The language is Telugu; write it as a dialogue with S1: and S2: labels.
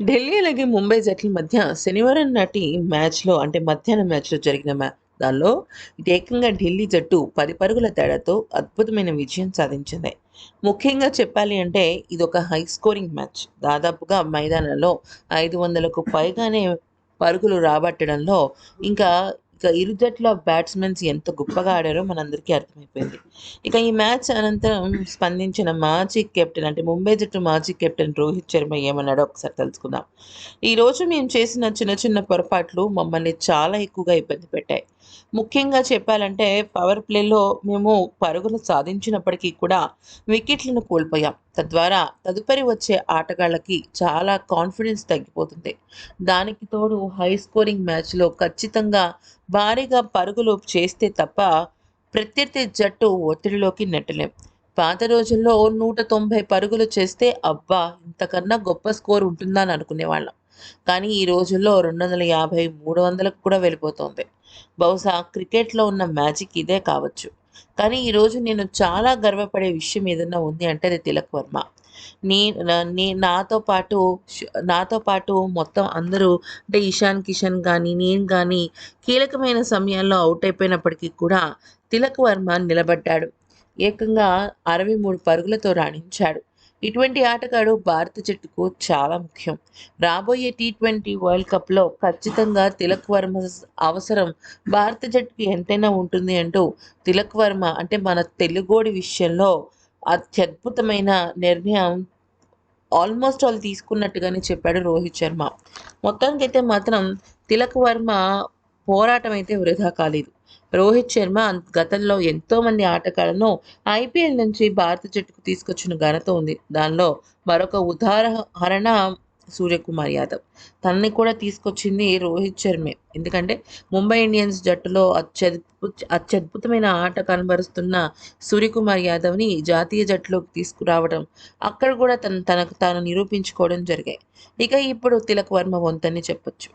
S1: ఢిల్లీ అలాగే ముంబై జట్ల మధ్య శనివారం నాటి మ్యాచ్‌లో అంటే మధ్యాహ్నం మ్యాచ్‌లో జరిగిన మ్యా దానిలో ఏకంగా ఢిల్లీ జట్టు పది పరుగుల తేడాతో అద్భుతమైన విజయం సాధించింది. ముఖ్యంగా చెప్పాలి అంటే ఇది ఒక హై స్కోరింగ్ మ్యాచ్. దాదాపుగా మైదానంలో 500కు పైగానే పరుగులు రాబట్టడంలో ఇంకా ఇక ఇరు జట్ల బ్యాట్స్‌మెన్స్ ఎంత గొప్పగా ఆడారో మనందరికీ అర్థమైపోయింది. ఇక ఈ మ్యాచ్ అనంతరం స్పందించిన మాజీ కెప్టెన్ అంటే ముంబై జట్టు మాజీ కెప్టెన్ రోహిత్ శర్మ ఏమన్నాడో ఒకసారి తెలుసుకుందాం. ఈరోజు మేము చేసిన చిన్న చిన్న పొరపాట్లు మమ్మల్ని చాలా ఎక్కువగా ఇబ్బంది పెట్టాయి. ముఖ్యంగా చెప్పాలంటే పవర్ ప్లేలో మేము పరుగులు సాధించినప్పటికీ కూడా వికెట్లను కోల్పోయాం. తద్వారా తదుపరి వచ్చే ఆటగాళ్ళకి చాలా కాన్ఫిడెన్స్ తగ్గిపోతుంది. దానికి తోడు హై స్కోరింగ్ మ్యాచ్‌లో ఖచ్చితంగా భారీగా పరుగులు చేస్తే తప్ప ప్రత్యర్థి జట్టు ఒత్తిడిలోకి నెట్టలేం. పాత రోజుల్లో 190 పరుగులు చేస్తే అబ్బా! ఇంతకన్నా గొప్ప స్కోర్ ఉంటుందని అనుకునేవాళ్ళం. కానీ ఈ రోజుల్లో 250, 300లకు కూడా వెళ్ళిపోతోంది. బహుశా క్రికెట్‌లో ఉన్న మ్యాజిక్ ఇదే కావచ్చు. కానీ ఈరోజు నేను చాలా గర్వపడే విషయం ఏదన్నా ఉంది అంటే అది తిలక్ వర్మ. నీ నీ నాతో పాటు నాతో పాటు మొత్తం అందరూ అంటే ఇషాన్ కిషన్ కానీ నేను కానీ కీలకమైన సమయాల్లో అవుట్ అయిపోయినప్పటికీ కూడా తిలక్ వర్మ నిలబడ్డాడు. ఏకంగా 63 పరుగులతో రాణించాడు. ఇటువంటి ఆటగాడు భారత జట్టుకు చాలా ముఖ్యం. రాబోయే టీ20 వరల్డ్ కప్‌లో ఖచ్చితంగా తిలక్ వర్మ అవసరం భారత జట్టుకు ఎంతైనా ఉంటుంది అంటూ తిలక్ వర్మ అంటే మన తెలుగోడి విషయంలో అత్యద్భుతమైన నిర్ణయం ఆల్మోస్ట్ ఆల్ తీసుకున్నట్టుగానే చెప్పాడు రోహిత్ శర్మ. మొత్తానికైతే మాత్రం తిలక్ వర్మ పోరాటం అయితే వృధా కాలేదు. రోహిత్ శర్మ గతంలో ఎంతోమంది ఆటగాళ్ళను ఐపీఎల్ నుంచి భారత జట్టుకు తీసుకొచ్చిన ఘనత ఉంది. దానిలో మరొక ఉదాహరణ సూర్యకుమార్ యాదవ్. తనని కూడా తీసుకొచ్చింది రోహిత్ శర్మే. ఎందుకంటే ముంబై ఇండియన్స్ జట్టులో అత్యద్భుత అత్యద్భుతమైన ఆట కనబరుస్తున్న సూర్యకుమార్ యాదవ్‌ని జాతీయ జట్టులోకి తీసుకురావడం, అక్కడ కూడా తను తనకు తాను నిరూపించుకోవడం జరిగాయి. ఇక ఇప్పుడు తిలక్ వర్మ వంతని చెప్పొచ్చు.